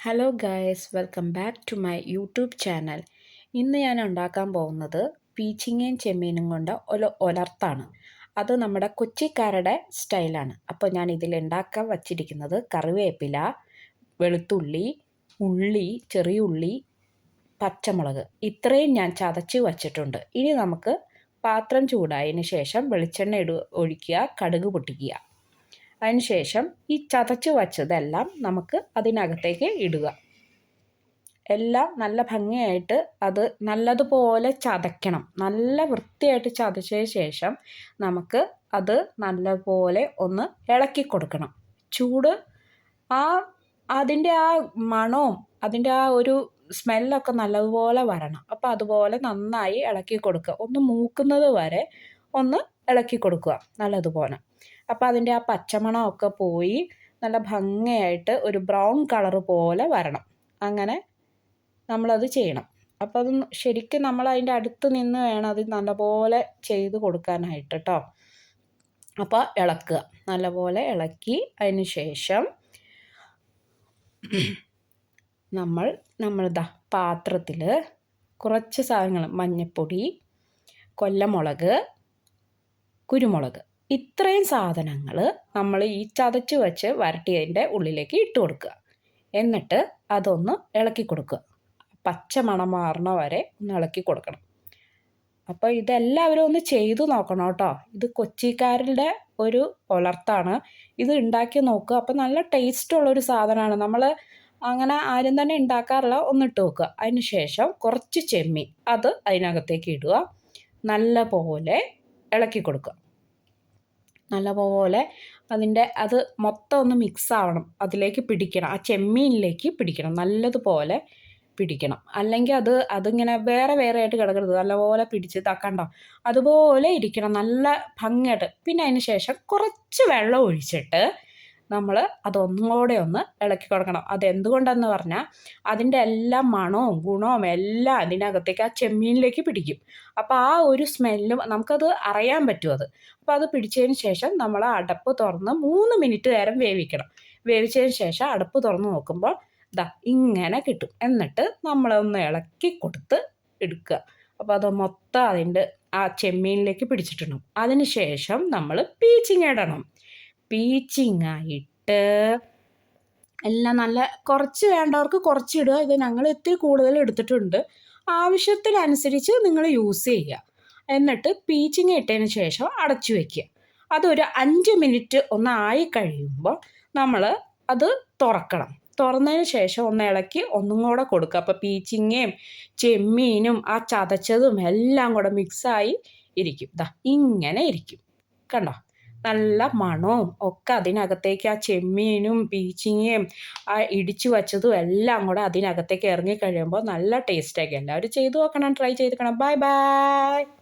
Hello guys welcome back to my YouTube channel ഇന്ന് ഞാൻ ഉണ്ടാക്കാൻ പോകുന്നത് പീച്ചിങ്ങയും ചെമ്മീനും കൊണ്ട് ഒരു ഒലർത്താണ്. അത് നമ്മുടെ കൊച്ചിക്കാരുടെ സ്റ്റൈലാണ്. അപ്പോൾ ഞാൻ ഇതിൽ ഉണ്ടാക്കാൻ വച്ചിരിക്കുന്നത് കറിവേപ്പില വെളുത്തുള്ളി ഉള്ളി ചെറിയ ഉള്ളി പച്ചമുളക്. ഇത്രയും ഞാൻ ചതച്ച് വച്ചിട്ടുണ്ട്. ഇനി നമുക്ക് പാത്രം ചൂടായതിന് ശേഷം വെളിച്ചെണ്ണ ഇടു ഒഴിക്കുക കടുക് പൊട്ടിക്കുക. അതിനുശേഷം ഈ ചതച്ച് വച്ചതെല്ലാം നമുക്ക് അതിനകത്തേക്ക് ഇടുക. എല്ലാം നല്ല ഭംഗിയായിട്ട് അത് നല്ലതുപോലെ ചതയ്ക്കണം. നല്ല വൃത്തിയായിട്ട് ചതച്ചതിന് ശേഷം നമുക്ക് അത് നല്ലപോലെ ഒന്ന് ഇളക്കി കൊടുക്കണം. ചൂട് ആ അതിന്റെ ആ മണവും അതിന്റെ ആ ഒരു സ്മെല്ലൊക്കെ നല്ലതുപോലെ വരണം. അപ്പോൾ അതുപോലെ നന്നായി ഇളക്കി കൊടുക്കുക. ഒന്ന് മൂക്കുന്നത് വരെ ഒന്ന് ഇളക്കി കൊടുക്കുക. നല്ലതുപോലെ. അപ്പോൾ അതിന്റെ ആ പച്ചമണമൊക്കെ പോയി നല്ല ഭംഗിയായിട്ട് ഒരു ബ്രൗൺ കളർ പോലെ വരണം. അങ്ങനെ നമ്മളത് ചെയ്യണം. അപ്പോൾ അത് ശരിക്കും നമ്മൾ അതിന്റെ അടുത്ത് നിന്ന് വേണം അത് നല്ലപോലെ ചെയ്ത് കൊടുക്കാനായിട്ട് കേട്ടോ അപ്പോൾ ഇളക്കുക. നല്ലപോലെ ഇളക്കി അതിന് ശേഷം നമ്മൾ നമ്മളിതാ പാത്രത്തിൽ കുറച്ച് സാധനങ്ങൾ മഞ്ഞൾപ്പൊടി കൊല്ലമുളക് കുരുമുളക് ഇത്രയും സാധനങ്ങൾ നമ്മൾ ഈ ചതച്ച് വെച്ച് വരട്ടിയതിന്റെ ഉള്ളിലേക്ക് ഇട്ട് കൊടുക്കുക. എന്നിട്ട് അതൊന്ന് ഇളക്കി കൊടുക്കുക. പച്ച മണം മാറണ വരെ ഒന്ന് ഇളക്കി കൊടുക്കണം. അപ്പോൾ ഇതെല്ലാവരും ഒന്ന് ചെയ്തു നോക്കണം കേട്ടോ. ഇത് കൊച്ചിക്കാരുടെ ഒരു പുലർത്താണ് ഇത് ഉണ്ടാക്കി നോക്കുക. അപ്പോൾ നല്ല ടേസ്റ്റ് ഉള്ളൊരു സാധനമാണ്. നമ്മൾ അങ്ങനെ ആരും തന്നെ ഉണ്ടാക്കാറില്ല. ഒന്നിട്ട് നോക്കുക. അതിന് ശേഷം കുറച്ച് ചെമ്മീൻ. അത് അതിനകത്തേക്ക് ഇടുക. നല്ല പോലെ ഇളക്കി കൊടുക്കുക. നല്ലപോലെ അതിന്റെ അത് മൊത്തം ഒന്ന് മിക്സ് ആവണം. അതിലേക്ക് പിടിക്കണം. ആ ചെമ്മീനിലേക്ക് പിടിക്കണം. നല്ലതുപോലെ പിടിക്കണം. അല്ലെങ്കിൽ അത് അതിങ്ങനെ വേറെ വേറെ ആയിട്ട് കിടക്കരുത്. നല്ലപോലെ പിടിച്ച് തക്കണ്ടോ അതുപോലെ ഇരിക്കണം. നല്ല ഭംഗിയായിട്ട്. പിന്നെ അതിന് ശേഷം കുറച്ച് വെള്ളം ഒഴിച്ചിട്ട് നമ്മൾ അതൊന്നും കൂടെ ഒന്ന് ഇളക്കി കൊടുക്കണം. അതെന്തുകൊണ്ടെന്ന് പറഞ്ഞാൽ അതിന്റെ എല്ലാ മണവും ഗുണവും എല്ലാം അതിനകത്തേക്ക് ആ ചെമ്മീനിലേക്ക് പിടിക്കും. അപ്പോൾ ആ ഒരു സ്മെല്ലും നമുക്കത് അറിയാൻ പറ്റും അത്. അപ്പോൾ അത് പിടിച്ചതിന് ശേഷം നമ്മൾ അടപ്പ് തുറന്ന് മൂന്ന് മിനിറ്റ് നേരം വേവിക്കണം. വേവിച്ചതിന് ശേഷം അടപ്പ് തുറന്ന് നോക്കുമ്പോൾ ദാ ഇങ്ങനെ കിട്ടും. എന്നിട്ട് നമ്മളൊന്ന് ഇളക്കി കൊടുത്ത് എടുക്കുക. അപ്പോൾ അത് മൊത്തം അതിന്റെ ആ ചെമ്മീനിലേക്ക് പിടിച്ചിട്ടുണ്ടാവും. അതിന് ശേഷം നമ്മൾ പീച്ചിങ് ഇടണം. പീച്ചിങ്ങായിട്ട്. എല്ലാം നല്ല കുറച്ച് വേണ്ടവർക്ക് കുറച്ച് ഇടുക. ഇത് ഞങ്ങൾ ഇത്തിരി കൂടുതൽ എടുത്തിട്ടുണ്ട്. ആവശ്യത്തിനനുസരിച്ച് നിങ്ങൾ യൂസ് ചെയ്യുക. എന്നിട്ട് പീച്ചിങ് ഇട്ടതിന് ശേഷം അടച്ചു വയ്ക്കുക അതൊരു അഞ്ച് മിനിറ്റ് ഒന്ന് ആയി കഴിയുമ്പോൾ നമ്മൾ അത് തുറക്കണം. തുറന്നതിന് ശേഷം ഒന്ന് ഇളക്കി ഒന്നും കൂടെ കൊടുക്കുക. അപ്പോൾ പീച്ചിങ്ങയും ചെമ്മീനും ആ ചതച്ചതും എല്ലാം കൂടെ മിക്സായി ഇരിക്കും. ദാ ഇങ്ങനെ ഇരിക്കും. കണ്ടോ? നല്ല മണവും ഒക്കെ അതിനകത്തേക്ക് ആ ചെമ്മീനും പീച്ചിങ്ങയും ആ ഇടിച്ചു വച്ചതും എല്ലാം കൂടെ അതിനകത്തേക്ക് ഇറങ്ങി കഴിയുമ്പോൾ നല്ല ടേസ്റ്റാക്കി എല്ലാവരും ചെയ്തു നോക്കണം ട്രൈ ചെയ്ത് നോക്കണം. Bye bye